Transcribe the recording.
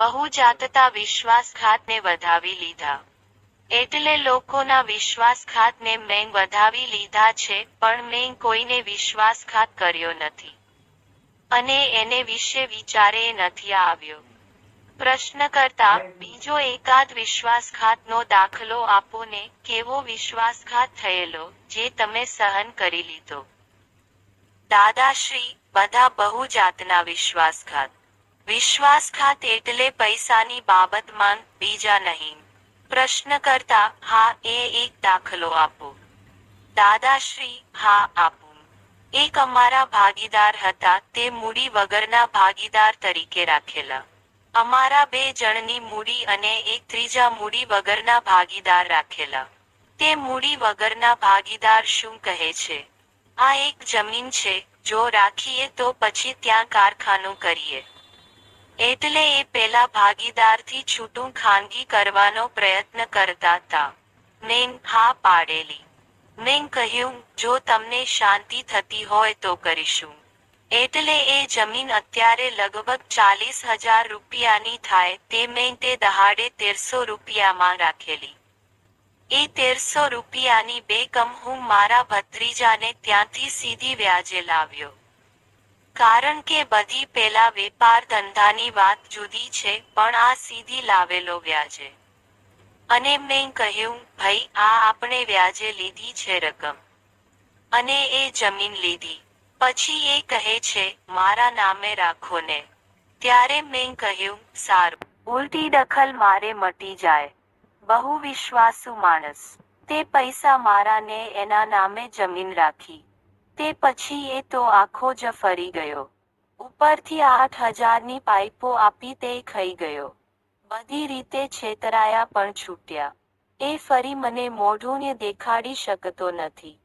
બહુ જાતતા વિશ્વાસઘાતને વધાવી લીધા. એટલે લોકોના વિશ્વાસઘાતને મેં વધાવી લીધા છે, પણ મેં કોઈને વિશ્વાસઘાત કર્યો નથી. અને એને વિશે વિચારે નથી આવ્યો. પ્રશ્નકર્તા બીજો એકાદ વિશ્વાસઘાતનો દાખલો આપો ને, કેવો વિશ્વાસઘાત થયેલો, જે તમે સહન કરી લીધો? દાદાશ્રી, બધા બહુ જાતના વિશ્વાસઘાત. વિશ્વાસઘાત એટલે પૈસાની બાબતમાં બીજા નહીં. પ્રશ્ન કરતા હા, એ એક દાખલો આપો. દાદાશ્રી, હા, આપું. એક અમારા ભાગીદાર હતા, તે મૂડી વગરના ભાગીદાર તરીકે રાખેલા. અમારા બે જણની મૂડી અને એક ત્રીજા મૂડી વગરના ભાગીદાર રાખેલા. તે મૂડી વગરના ભાગીદાર શું કહે છે? આ એક જમીન છે, જો રાખીએ તો પછી ત્યાં કારખાનું કરીએ. એટલે એ પેલા ભાગીદારથી છૂટું ખાનગી કરવાનો પ્રયત્ન કરતા હતા. મેં હા પાડેલી. મેં કહ્યું, જો તમને શાંતિ થતી હોય તો કરીશું. એટલે એ જમીન અત્યારે લગભગ ચાલીસ હજાર રૂપિયાની થાય તે મેં તે દહાડે તેરસો રૂપિયામાં રાખેલી. એ તેરસો રૂપિયાની બેકમ હું મારા ભત્રીજાને ત્યાંથી સીધી વ્યાજે લાવ્યો. કારણ કે બધી પેલા વેપાર ધંધાની વાત જુદી છે, પણ આ સીધી લાવેલો વ્યાજે અને મેં કહ્યું, ભાઈ, આ આપણે વ્યાજે લીધી છે રકમ. અને એ જમીન લીધી. પછી એ કહે છે, મારા નામે રાખો ને. ત્યારે મેં કહ્યું, સારું. ઉલટી દખલ મારે મટી જાય. બહુ વિશ્વાસુ માણસ. તે પૈસા મારા ને એના નામે જમીન રાખી. તે પછી એ તો આખો જ ફરી ગયો. ઉપરથી આઠ હજારની પાઇપો આપી તે ખાઈ ગયો. બધી રીતે છેતરાયા પણ છૂટ્યા. એ ફરી મને મોઢું દેખાડી શકતો નથી.